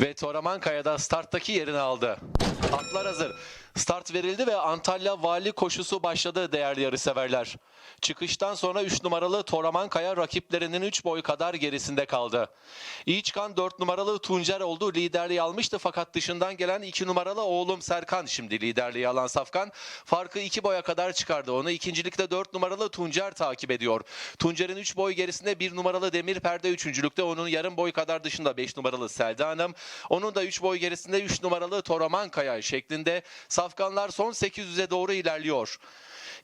Ve Toramankaya'da starttaki yerini aldı. Atlar hazır. Start verildi ve Antalya Vali koşusu başladı değerli yarışseverler. Çıkıştan sonra 3 numaralı Toramankaya rakiplerinin 3 boy kadar gerisinde kaldı. İyi çıkan 4 numaralı Tuncer oldu. Liderliği almıştı fakat dışından gelen 2 numaralı oğlum Serkan şimdi liderliği alan Safkan. Farkı 2 boya kadar çıkardı. Onu ikincilikte 4 numaralı Tuncer takip ediyor. Tuncer'in 3 boy gerisinde 1 numaralı Demir Perde üçüncülükte. Onun yarım boy kadar dışında 5 numaralı Selda Hanım. Onun da 3 boy gerisinde 3 numaralı Toramankaya şeklinde Safkanlar son 800'e doğru ilerliyor.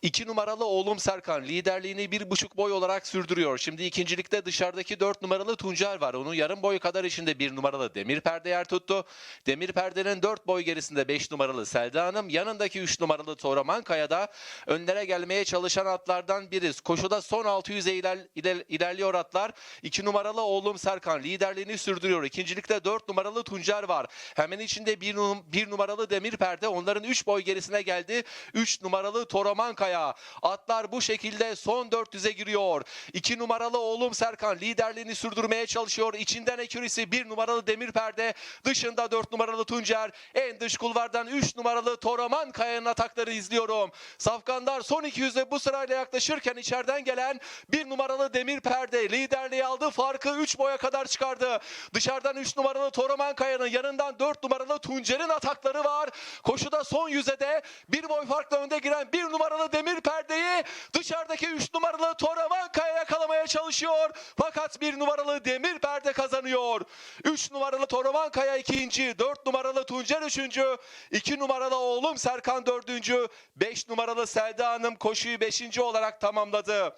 2 numaralı oğlum Serkan liderliğini bir buçuk boy olarak sürdürüyor. Şimdi ikincilikte dışarıdaki 4 numaralı Tuncer var. Onun yarım boy kadar içinde 1 numaralı Demir Perde yer tuttu. Demir Perde'nin 4 boy gerisinde 5 numaralı Selda Hanım. Yanındaki 3 numaralı Toraman da önlere gelmeye çalışan atlardan biriz. Koşuda son 600'e iler, iler- ilerliyor atlar. 2 numaralı oğlum Serkan liderliğini sürdürüyor. İkincilikte 4 numaralı Tuncer var. Hemen içinde 1 bir numaralı Demir Perde. Onların 3 boy gerisine geldi. 3 numaralı Toraman Kaya. Atlar bu şekilde son 400'e giriyor. 2 numaralı oğlum Serkan liderliğini sürdürmeye çalışıyor. İçinden ekürisi 1 numaralı Demir Perde. Dışında 4 numaralı Tuncer. En dış kulvardan 3 numaralı Toraman Kaya'nın atakları izliyorum. Safkanlar son 200'e bu sırayla yaklaşırken içeriden gelen 1 numaralı Demir Perde liderliği aldı. Farkı 3 boya kadar çıkardı. Dışarıdan 3 numaralı Toraman Kaya'nın yanından 4 numaralı Tuncer'in atakları var. Koşuda son yüze de bir boy farkla önde giren 1 numaralı Demir Perde'yi dışarıdaki 3 numaralı Toraman Kaya yakalamaya çalışıyor. Fakat 1 numaralı Demir Perde kazanıyor. 3 numaralı Toraman Kaya ikinci, 4 numaralı Tuncer üçüncü, 2 numaralı oğlum Serkan dördüncü, 5 numaralı Selda Hanım koşuyu 5. olarak tamamladı.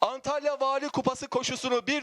Antalya Vali Kupası koşusunu bir